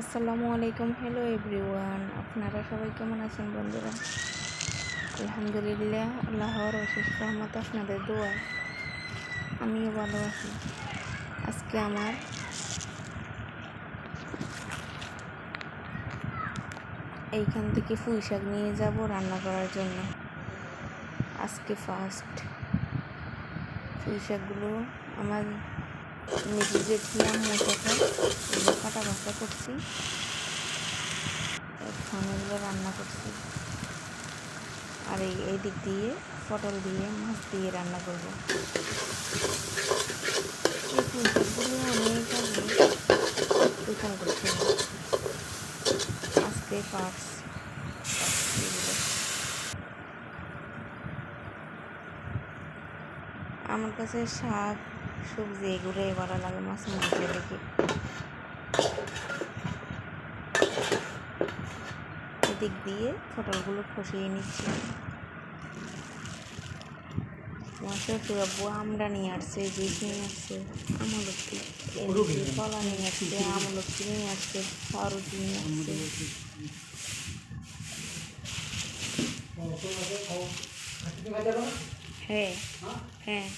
আসসালামু আলাইকুম hello everyone আপনারা সবাই কেমন আছেন বন্ধুরা? আলহামদুলিল্লাহ, আল্লাহর অশেষ রহমত আপনাদের দোয়া। আমিও ভালো আছি। আজকে আমার এইখান থেকে পুঁই শাক নিয়ে যাব রান্না করার জন্য। আজকে ফার্স্ট পুঁই শাকগুলো আমার নিজে দেখলাম মোটাকে এগুলো কাটা বাছা করছি। এখন এগুলো রান্না করছি। আর এই এই দিক দিয়ে পটল দিয়ে, মাছ দিয়ে রান্না করব। এই পুঁইশাকগুলো অনেক আগে দোকান করছিল আজকে এগুলো আমার কাছে শাক সবজি এগুলোই ভালো লাগে মাছ মাংস দেখে। এদিক দিয়ে পটলগুলো খসিয়ে নিচ্ছি। আমার শ্বশুর আব্বু, আমরা নিয়ে আসছে জুস নিয়ে আসছে, আমলকি কলা নিয়ে আসছে, আমলকি নিয়ে আসছে, পাউরুটি নিয়ে আসছে। হ্যাঁ হ্যাঁ।